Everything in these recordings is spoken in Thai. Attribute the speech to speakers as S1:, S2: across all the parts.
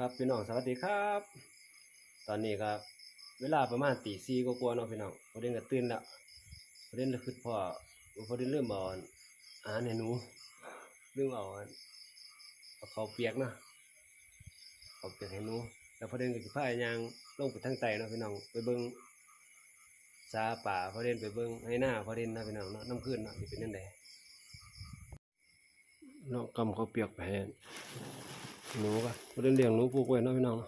S1: ครับพี่น้องสวัสดีครับ ตอนนี้ครับเวลาประมาณตีสี่กว่าๆเนาะพี่น้องพอเด่นก็ตื่นแล้วพอเด่นเลยคือพ่อพอเด่นเริ่มเอาอาหารให้หนูเรื่องเอาอันเอาข้าเปียกเนาะข้าเปียกให้หนูแล้วพอเด่นก็สิพายางลงไปทางใต้เนาะพี่น้องไปเบิ่งสาป่าพอเด่นไปเบิ่งให้หน้าพอเด่นนาะพี่น้องเนาะน้ำขึ้นเนาะสิเป็นจังไดเนาะกำเขาเปียกไปให้หนูก็บ่ได้เลี้ยงหนูผูกไว้นาะพี่น้อง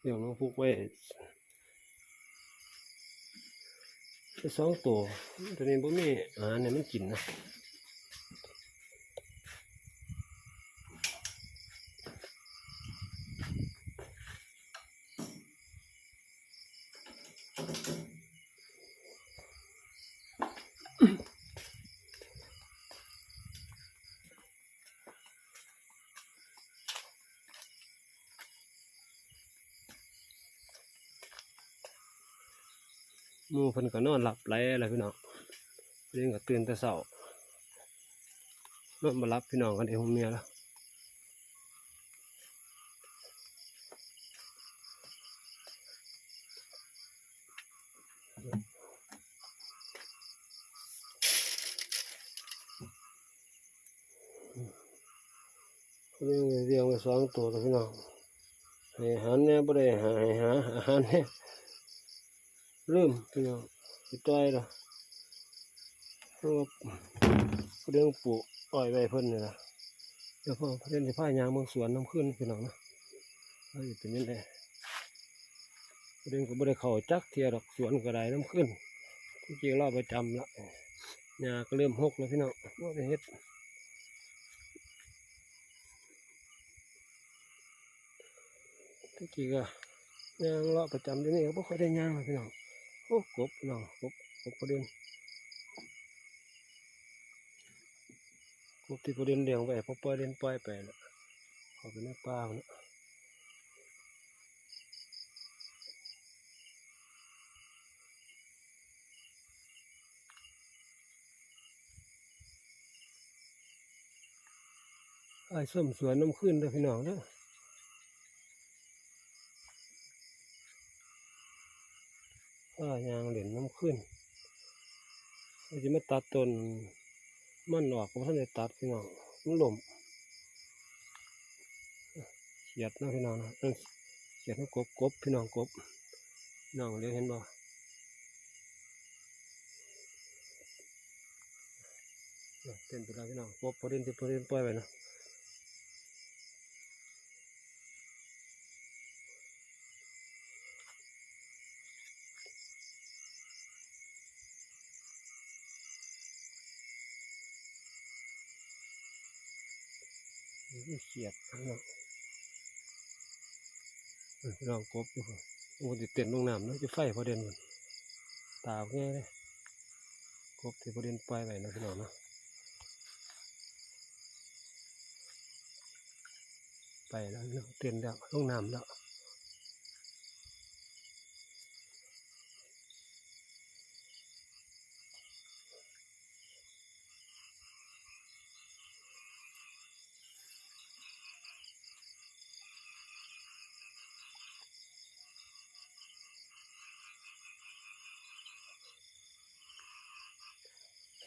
S1: เลี้ยงหนูผูกไว้ได้สองตัวตัวนี้บ่มีอาหารเนี่ยมันกินนะ มู่เพิ่นก็นอนหลับไหลแล้วพี่น้องเลี้ยงก็ตื่นแต่เช้านอนมารับพี่น้องกันเองผมเมียแล้วเลี้ยงเลี้ยงไว้สองตัวแล้วพี่น้องให้อาหารเนี่ยบ่ได้หาให้หาอาหารเนี่ย ลืมพี่น้องสิต้อยละเพราะว่าเรื่องปลูกอ้อยไว้เพิ่นนี่ล่ะเดี๋ยวพ่อเพิ่นสิพายางเมืองสวนน้ำขึ้นพี่น้องนะเฮ้ยเป็นยังไงเรื่องก็บ่ได้เข้าจักเทียดอกสวนก็ได้น้ำขึ้นที่จริงเราประจำละหญ้าก็เริ่มหกแล้วพี่น้องบ่ได้เฮ็ดที่จริงก็ย่างเลาะประจำที่นี่ก็บ่ค่อยได้ยางเลยพี่น้อง โอ้กบพี่น้องกบกบประเด็นกบที่ประเด็นเลี้ยงไว้พอปล่อยเล่นปล่อยไปแล้วเขาไปในป่าพุ่นน่ะไอ้ส้มสวนน้ำขึ้นเด้อพี่น้องเด้อก็ยางเหรียญน้ำ ขึ้นเราจะมาตัดต้นมันออกเพราะท่านได้ตัดพี่น้องมันหล่มเขียดนะพี่น้องนะเอ้ยเขียดให้กบกบพี่น้องกบน้องเลี้ยวเห็นบ่น่ะเต้นไปแล้วพี่น้องกบพอเดินที่พอเดินปล่อยไปนะ เขียดน้องเอ้ยพี่น้องกบดูโอ้ติเต็นลงน้ำเนาะจะไฟพอเด่นมันตาแง่เลยกบที่พอเด่นปล่อยไปนะพี่น้องเนาะไปแล้วเนาะเตือนแล้วลงน้ำแล้ว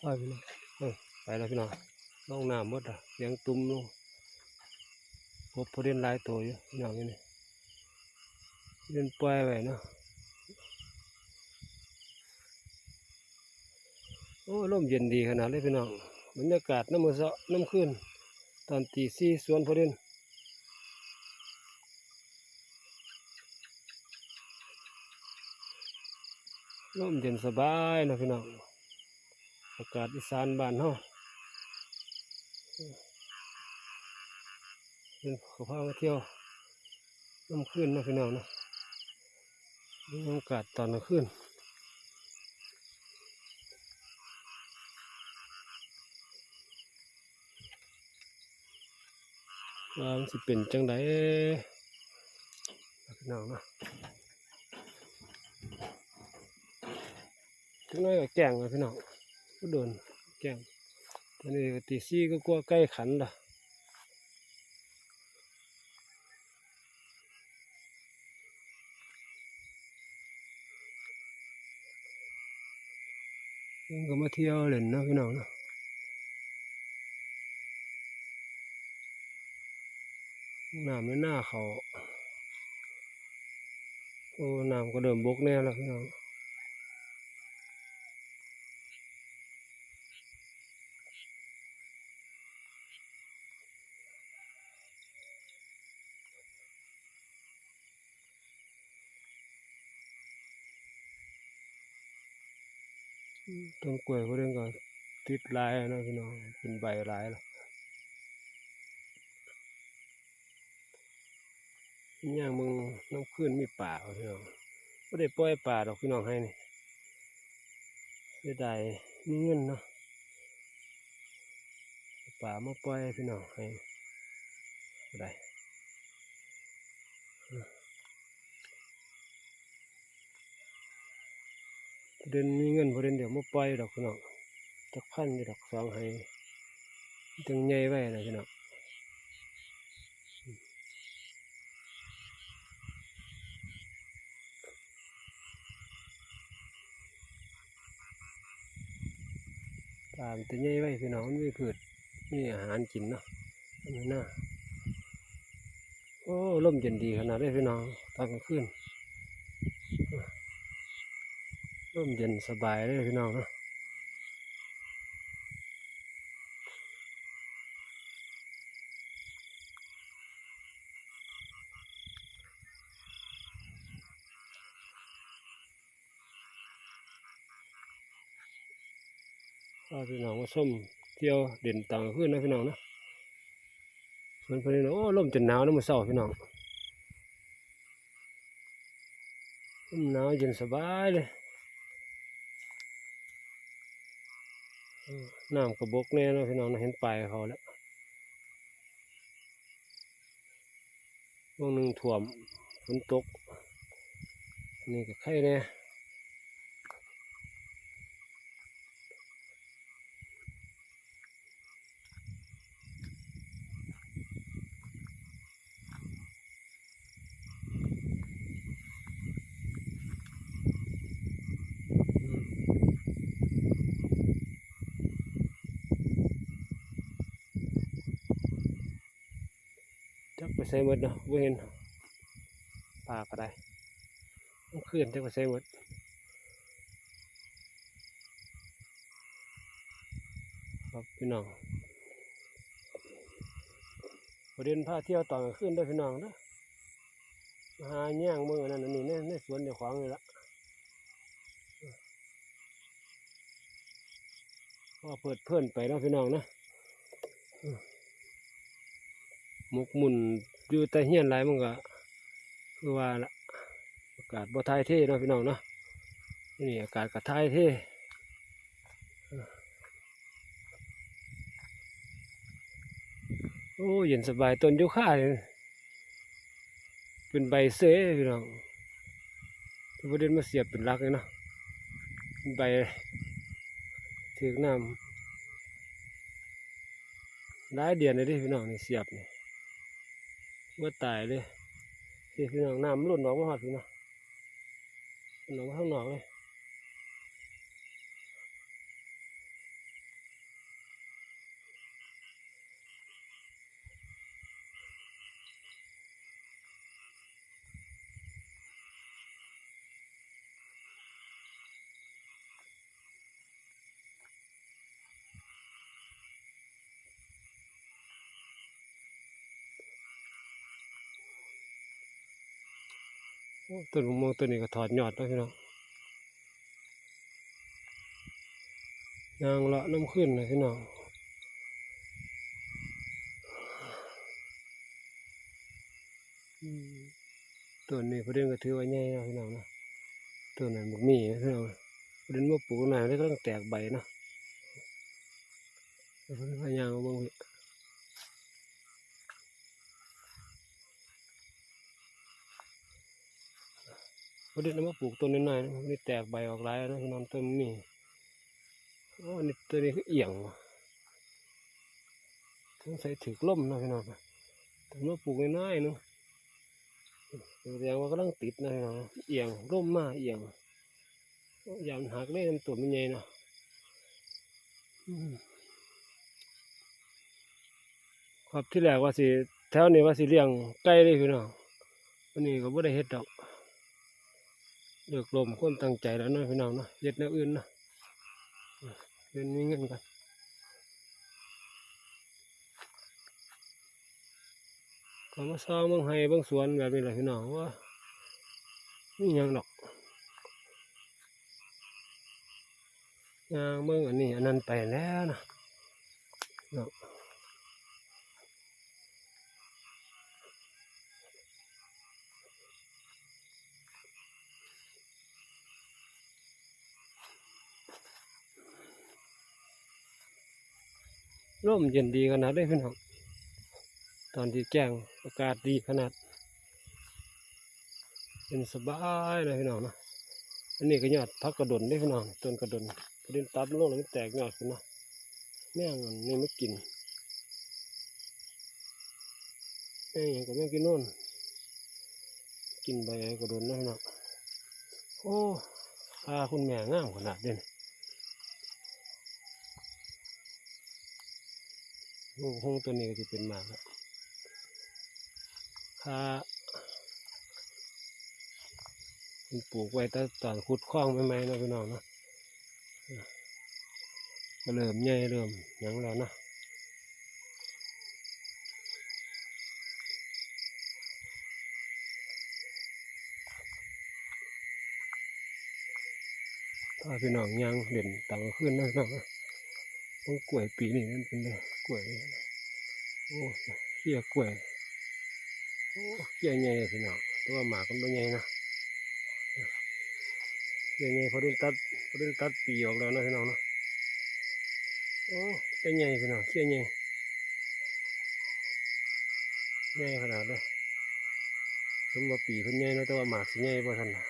S1: ไปพี่น้องไปแล้วพี่น้องลงน้ำหมดอะเลี้ยงตุ้มลงพบผู้เล่นลายตัวอยู่พี่น้องอยู่นี่เล่นปล่อยไว้เนาะโอ้ลมเย็นดีขนาดเลยพี่น้องบรรยากาศน้ำมือเสาะน้ำขึ้น ตอนตีสี่สวนผู้เล่นลมเย็นสบายนะพี่น้อง อากาศอีสานบ้านเฮาเป็นขาพามาเที่ยวน้ำขึ้นนะพี่น้องนะบรรยากาศตอนกลางคืนว่ามันสิเป็นจังไดพี่น้องนะจังไดก็แกล้งเลยพี่น้อง ก็โดนแก้มตอนนี้ตีซี่ก็กลัวใกล้ขันละก็มาเที่ยวเล่นนะพี่น้องนะน้ำไม่น่าเขาโอ้น้ำก็เดิมบกแน่แล้วพี่น้อง ต้นกล้วยก็เรื่องก็ติดลายนะพี่น้องเป็นใบลายแล้วย่างมึงน้ำขึ้นมีป่าพี่น้องไม่ได้ปล่อยป่าดอกพี่น้องให้นี่เสียดายมีเงินเนาะป่ามาปล่อยพี่น้องให้ได้ เดินมีเงินพอเดินเดี๋ยวมาปล่อยดอกพี่น้องจักพันอยู่ดอกสองให้จึงใหญ่ไว้นะพี่น้องตามตัวใหญ่ไว้พี่น้องมันมีพืชมีอาหารกินเนาะทำไมน่าโอ้ล่มเย็นดีขนาดนี้พี่น้องตอนกลางคืน ร่มเย็นสบายเลยพี่น้องเนาะพาพี่น้องมาส้มเที่ยวเด่นต่างขึ้นนะพี่น้องนะส่วนพอดีเนาะโอ้ลมจนหนาวนะมื้อเช้าพี่น้องลมหนาวเย็นสบายเลย เออ น้ำกระบกแน่เนะพี่น้องเนาเห็นปลายเขาแล้ววงหนึ่งถ่วมฝนตก นี่ก็ไข่แน่ย ไปใส่หมดเนาะบ่เห็นปลาก็ได้ต้องขึ้นจักไปใส่หมดครับพี่น้องประเด็นพาเที่ยวตอนกลางคืนเด้วยพี่น้องเด้อมาหาแย่างมือนนั้นนนี้ในในสวนเดี๋ยวขวางเลยละก็เปิดเพื่อนไปเนาะพี่น้องนะ มกมุนอยู่แต่เฮียนไรมันก็คือว่าละอากาศบ่ทายเท่เนาะพี่น้องเนาะนี่อากาศก็ทายเท่โอ้เย็นสบายต้นยูคาเลยเป็นใบเสยพี่น้องประเด็นมาเสียบเป็นรักเลยเนาะเป็นใบถือน้ำหลายเดือนเลยดิพี่น้องนี่เสียบนี่ ว่าตายเลยนี่พี่น้องน้ำมันหล่นอองมาหอดพี่น้องหนออกมาข้างนอกเลย ต้นมะม่วงต้นนี้ก็ถอดยอดแล้วพี่น้องยางละน้ำขึ้นเลยพี่น้องต้นนี้ประเด็นก็ถือว่าใหญ่นะพี่น้องนะต้นนั้นบักมีนะพี่น้องประเด็นว่าปลูกนานแล้ก็ต้องแตกใบนะแล้วเพิ่นพยายามเอาเบิ่งพี่ ประเด็นเอามาปลูกต้นน้อยๆนะนี่แตกใบออกหลายแล้วนะพี่น้องต้นนี่โอ้นี่ตัวนี้คือเอียงว่ะสงสัยถือล่มนะพี่น้องแต่มาปลูกน้อยๆเนาะแสดงว่ากำลังติดนะพี่น้องเอียงร่มมาเอียงอยามนหักเลยมันตัวมันใหญ่นะครับที่แรกว่าสิแถวนี้ว่าสิเลี้ยงไก่เลยพี่น้องวันนี้ก็บ่ได้เฮ็ดดอก เลือกลมความตั้งใจแล้วเนาะพี่น้องเนาะเฮ็ดแนวอื่นเนาะเรียนมีเงินกันก็มาซ้อมเบิ่งให้เบิ่งสวนแบบนี้แหละพี่น้องว่ามีหยังดอกยางเบิ่งอันนี้อันนั้นไปแล้วนะเนาะ ร่มเย็นดีขนาดเลยพี่น้องตอนที่แจ้งอากาศดีขนาดเป็นสบายเลยพี่น้องนะอันนี้ก็ยอดพักกระดนเด้พี่น้องต้นกระดนกระดนตัดลงแล้วมันแตกยอดขึ้นนะแม่งนี่ไม่กินแม่งหยังก็ไม่กินโน่นกินใบกระดนนะพี่น้องโอ้พาคุณแม่งามขนาดเด่น ลูกหงตัวนี้ก็จะเป็นหมากแล้วค่ามันปลูกไว้ตั้งตอนขุดคลองใหม่ๆนะพี่น้องเนาะเริ่มใหญ่เริ่มยังแล้วเนาะถ้าพี่น้องยังเด่นต่างขึ้นนะพี่น้องนะต้นกล้วยปีนี้มันเป็นไง กล้วยโอ้เขี้ยกล้วยโอ้เขี้ยใหญ่เลยพี่น้องตัวหมากมันเป็นไงนะเขี้ยใหญ่พอได้ตัดพอได้ตัดปีออกแล้วนะพี่น้องเนาะโอ้เขี้ยใหญ่พี่น้องเขี้ยใหญ่ใหญ่ขนาดเลยสมว่าปีเพิ่นใหญ่นะแต่ว่าหมากสิใหญ่บ่ทันนะ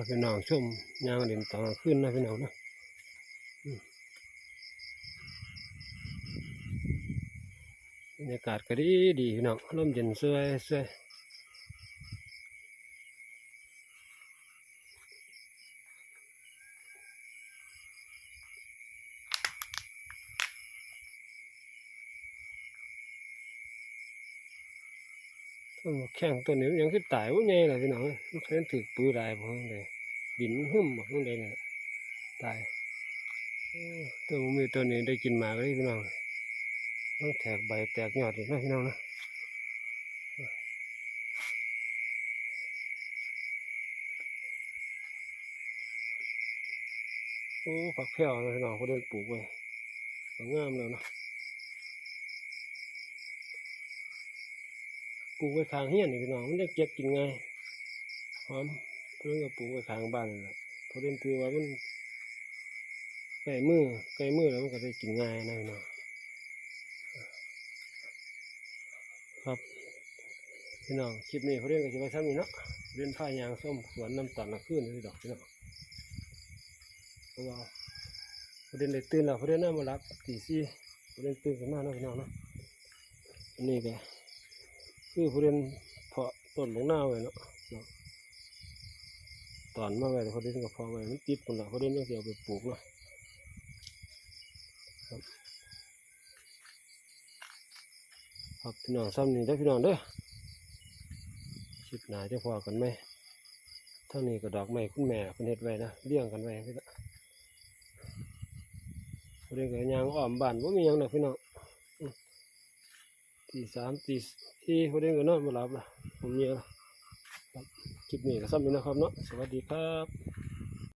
S1: าพี่น้องชมยางเด่นต่อขึ้นนะพี่น้องนะบรรยากาศก็ดีดีพี่น้องลมเย็นสวยสวย ต้นแข้งต้นนี้ยังขึ้นตายว่าไงล่ะพี่น้องมันเคยถือปืนลายพวกนั้นเลยดินมันหึ่มพวกนั้นเลยนี่ยตายตัวมีตัวนี้ได้กินหมากเลยพี่น้องต้องแตกใบแตกยอดอีกนะพี่น้องนะโอ้ผักแพรวนะพี่น้องเขาเดินปลูกไว้งามแล้วนะ ปลูกไว้ข้างเฮี้ยนนี่พี่น้องมันจะเก็บกินง่ายหอมเพิ่งก็ปลูกไว้ข้างบ้านนี่แหละเพราะเดินถือว่ามันไก่มือไก่มือแล้วมันก็ได้กินง่ายนะพี่น้องครับพี่น้องคลิปนี้เขาเรียนกันจะไปซ้ำนี่เนาะเรียนผ้ายางส้มสวนน้ำตาลขึ้นนี่ดอกพี่น้องเพราะว่าเขาเรียนได้ตื่นแล้วเขาเรียนน่ามารับตีสี่เขาเรียนตื่นขึ้นมาเนาะพี่น้องเนาะนนี้ก็ คือเขาเรียนเพาะต้นของหน้าไว้เนาะเนาะตอนมาไว้เขาเรียนก็เพาะไว้มันติดคนละเขาเรียนต้องเอาไปปลูกเนาะครับพี่น้องซ้ำนี่ได้พี่น้องเด้อคลิปหนาจะพอกันไหมเท่านี้ก็ดอกไม้คุณแม่คุณเฮ็ดไว้นะเลี้ยงกันไว้พี่ละเรื่องกันยางอ้อมบ้านว่ามียังดอกพี่น้อง ตีสามตีที่พอเด้งกันนอนมาหลับละผมเยอะละคลิปนี้ก็ซ้ำนี่นะครับเนาะสวัสดีครับ